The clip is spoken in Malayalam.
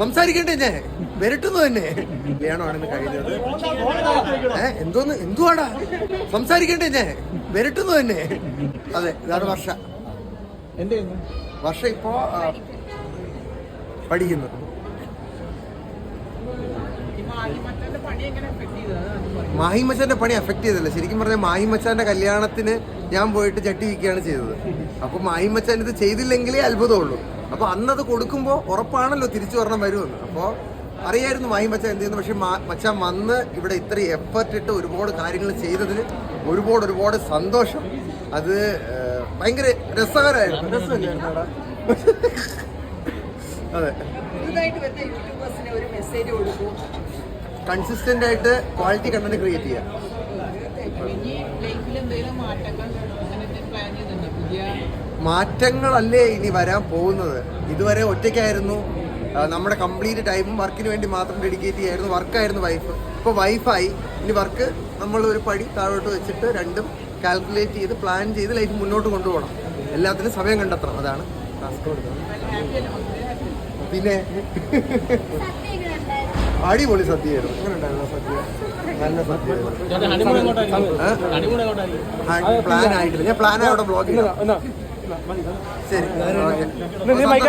സംസാരിക്കണ്ടേ ഞാൻ? വരട്ടുന്നു തന്നെ കല്യാണമാണ് ഇന്ന് കഴിഞ്ഞത് ഏ എന്തോന്ന്? എന്തുവാടാ? സംസാരിക്കണ്ടേ ഞാൻ? വരട്ടുന്നു തന്നെ അതെ ഇതാണ് വർഷ. എന്റെ വർഷ ഇപ്പോ പഠിക്കുന്നു പഠിക്കുന്നു. മാഹിമച്ചാന്റെ പണി അഫക്ട് ചെയ്തല്ല ശരിക്കും പറഞ്ഞാൽ മാഹിമച്ചാന്റെ കല്യാണത്തിന് ഞാൻ പോയിട്ട് ചട്ടി വിൽക്കുകയാണ് ചെയ്തത്. അപ്പൊ മാഹിമച്ചാൻ ഇത് ചെയ്തില്ലെങ്കിലേ അത്ഭുതമുള്ളൂ. അപ്പൊ അന്നത് കൊടുക്കുമ്പോൾ ഉറപ്പാണല്ലോ തിരിച്ചു വരണം വരുമെന്ന്. അപ്പോൾ അറിയായിരുന്നു മാഹിമച്ചാൻ എന്ത് ചെയ്യുന്നു? പക്ഷെ മച്ച മച്ചാൻ വന്ന് ഇവിടെ ഇത്രയും എഫർട്ട് ഇട്ട് ഒരുപാട് കാര്യങ്ങൾ ചെയ്തതിന് ഒരുപാട് ഒരുപാട് സന്തോഷം. അത് ഭയങ്കര രസകരമായിരുന്നു. രസമല്ലായിരുന്നോടാ? അതെ. കൺസിസ്റ്റന്റ് ആയിട്ട് ക്വാളിറ്റി കണ്ടന്റ് ക്രിയേറ്റ് ചെയ്യുക മാറ്റങ്ങളല്ലേ ഇനി വരാൻ പോകുന്നത്? ഇതുവരെ ഒറ്റയ്ക്കായിരുന്നു. നമ്മുടെ കംപ്ലീറ്റ് ടൈമും വർക്കിന് വേണ്ടി മാത്രം ഡെഡിക്കേറ്റ് ചെയ്യായിരുന്നു. വർക്കായിരുന്നു വൈഫ്. ഇപ്പോൾ വൈഫായി. ഇനി വർക്ക് നമ്മൾ ഒരു പടി താഴോട്ട് വെച്ചിട്ട് രണ്ടും കാൽക്കുലേറ്റ് ചെയ്ത് പ്ലാൻ ചെയ്ത് ലൈഫ് മുന്നോട്ട് കൊണ്ടുപോകണം. എല്ലാത്തിനും സമയം കണ്ടെത്തണം. അതാണ് ടാസ്ക് കൊടുക്കുന്നത്. പിന്നെ അടിപൊളി സദ്യയായിരുന്നു. എങ്ങനെ ഉണ്ടായിരുന്നു സദ്യ? നല്ല സദ്യ പ്ലാൻ ആയിട്ടില്ല. ഞാൻ പ്ലാൻ ആയിട്ട് ബ്ലോഗ് ശരി.